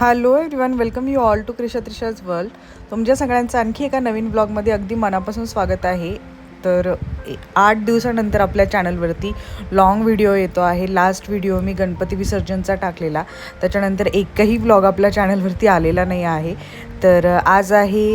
Hello everyone welcome you all to Krisha Trisha's world तुमच्या सगळ्यांचं आणखी एका नवीन ब्लॉगमध्ये अगदी मनापासून स्वागत आहे. तर आठ दिवसानंतर आपल्या चॅनलवरती लॉंग व्हिडिओ येतो आहे. लास्ट व्हिडिओ मी गणपती विसर्जनचा टाकलेला. त्याच्यानंतर एकही ब्लॉग आपल्या चॅनलवरती आलेला नाही आहे. तर आज आहे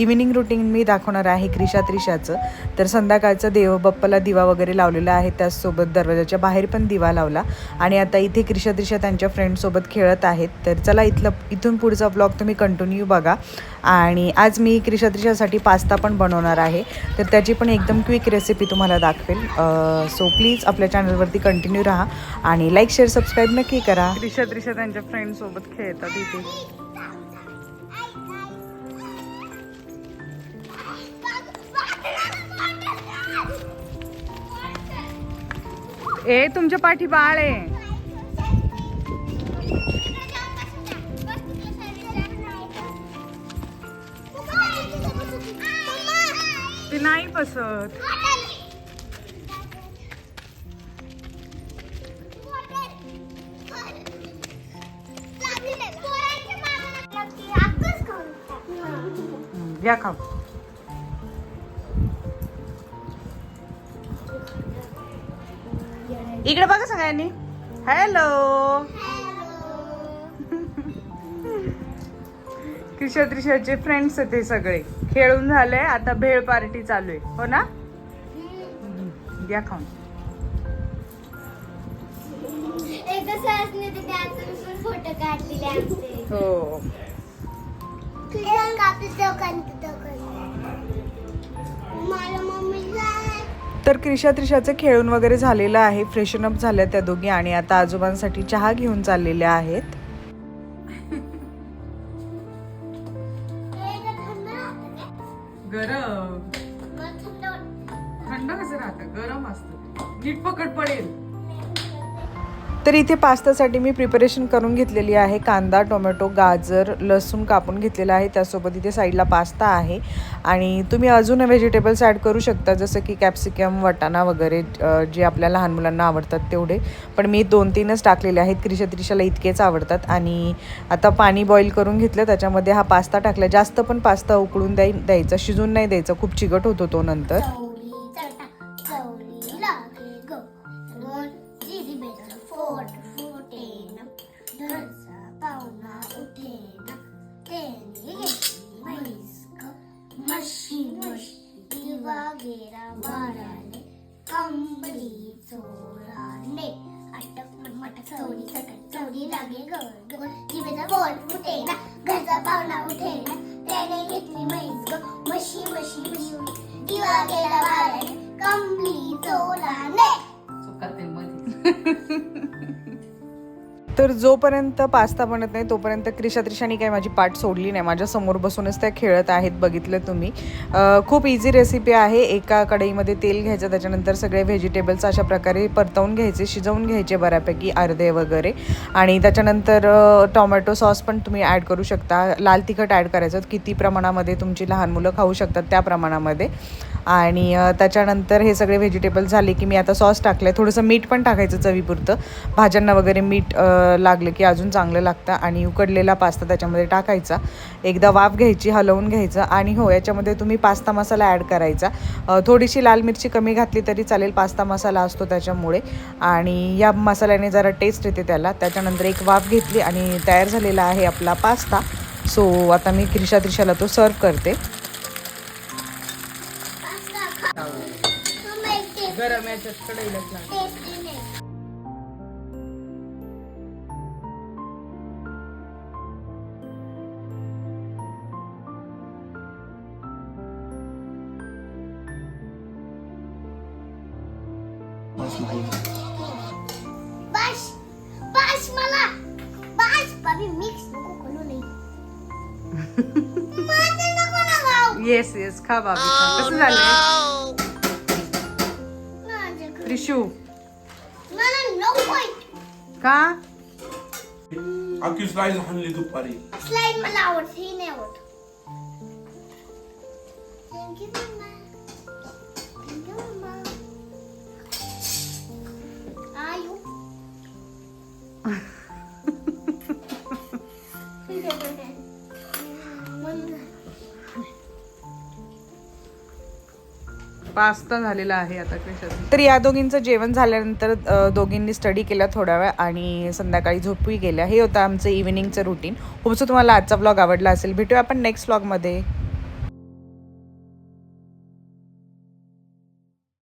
इव्हिनिंग रुटीन मी दाखवणार आहे क्रिशा त्रिशाचं. तर संध्याकाळचं देवबाप्पाला दिवा वगैरे लावलेला आहे त्याचसोबत दरवाजाच्या बाहेर पण दिवा लावला. आणि आता इथे क्रिशा त्रिशा त्यांच्या फ्रेंडसोबत खेळत आहेत. तर चला इथलं इथून पुढचा ब्लॉग तुम्ही कंटिन्यू बघा. आणि आज मी क्रिशा त्रिशासाठी पास्ता पण बनवणार आहे. तर त्याची पण एकदम क्विक रेसिपी तुम्हाला दाखवेल. सो प्लीज आपल्या चॅनलवरती कंटिन्यू राहा. आणि लाईक शेअर सबस्क्राईब नक्की करा. क्रिशा त्रिशा त्यांच्या फ्रेंडसोबत खेळतात इथे. ए तुमच्या पाठी बाळ आहे. ते नाही बसत. या खाऊ. इकडे बघा सगळ्यांनी. हॅलो किशोर त्रिशोरचे फ्रेंड्स आहेत ते सगळे. खेळून झाले आता भेळ पार्टी चालू आहे. हो ना? द्या खाऊन. फोटो काढलेले आमचे. हो. मला तर क्रिशा त्रिशाचं खेळून वगैरे झालेलं आहे. फ्रेशन अप झाल्या त्या दोघी आणि आता आजोबांसाठी चहा घेऊन चाललेल्या आहेत. गरम. थंड कसं राहतं? गरम असतं. नीट पकड पडेल. तर इथे पास्तासाठी मी प्रिपरेशन करून घेतलेली आहे. कांदा टोमॅटो गाजर लसूण कापून घेतलेला आहे. त्यासोबत इथे साईडला पास्ता आहे. आणि तुम्ही अजून व्हेजिटेबल्स ॲड करू शकता जसं की कॅप्सिकम वटाणा वगैरे जे आपल्या लहान मुलांना आवडतात तेवढे. पण मी दोन तीनच टाकलेले आहेत. क्रिशा त्रिशाला इतकेच आवडतात. आणि आता पाणी बॉईल करून घेतलं त्याच्यामध्ये हा पास्ता टाकला. जास्त पण पास्ता उकळून द्याय द्यायचा शिजून नाही द्यायचा. खूप चिकट होतो तो नंतर. ग मशी मशी दिवा गेरा वाराने चोराने अटक चटक लागे घरचा पाहुणा त्याने घेतली म्हैस ग मशी मशी दिवा गेला कंबली चोराने तर जोपर्यंत पास्ता बनत नाही तोपर्यंत क्रिशा त्रिशानी काही माझी पाठ सोडली नाही. माझ्यासमोर बसूनच त्या खेळत आहेत बघितलं तुम्ही. खूप इझी रेसिपी आहे. एका कढईमध्ये तेल घ्यायचं त्याच्यानंतर सगळे व्हेजिटेबल्स अशा प्रकारे परतवून घ्यायचे शिजवून घ्यायचे बऱ्यापैकी अर्धे वगैरे. आणि त्याच्यानंतर टोमॅटो सॉस पण तुम्ही ॲड करू शकता. लाल तिखट ॲड करायचं. किती प्रमाणामध्ये तुमची लहान मुलं खाऊ शकतात त्या प्रमाणामध्ये. आणि त्याच्यानंतर हे सगळे व्हेजिटेबल झाले की मी आता सॉस टाकलं थोडंसं मीठ पण टाकायचं चवीपुरतं. भाज्यांना वगैरे मीठ लागलं की अजून चांगलं लागतं आणि उकडलेला पास्ता त्याच्यामध्ये टाकायचा. एकदा वाफ घ्यायची हलवून घ्यायचं आणि हो याच्यामध्ये तुम्ही पास्ता मसाला ॲड करायचा. थोडीशी लाल मिरची कमी घातली तरी चालेल पास्ता मसाला असतो त्याच्यामुळे. आणि या मसाल्याने जरा टेस्ट येते त्याला. त्याच्यानंतर एक वाफ घेतली आणि तयार झालेला आहे आपला पास्ता. सो आता मी क्रिशा त्रिशाला तो सर्व करते. गरम याच्यात कढईलाच बस बस मला. बस मिक्स नको नाही येस येस खा बाबी. कसं झालंय? माझं घर. त्रिशू मला नकोय का अख्खी स्लाइस हाणली दुपारी स्लाइड मला आवडते ही नाही आवडत थँक्यू मम्मा थँक्यू Pasta झालेला आहे आता क्रिशाचा तर या दोघींचं जेवण झाल्यानंतर दोघींनी स्टडी केला थोडा वेळ आणि संध्याकाळी झोपही गेल्या. हे होतं आमचं इव्हिनिंगचं रुटीन होपसो तुम्हाला आजचा ब्लॉग आवडला असेल. भेटूया आपण नेक्स्ट ब्लॉगमध्ये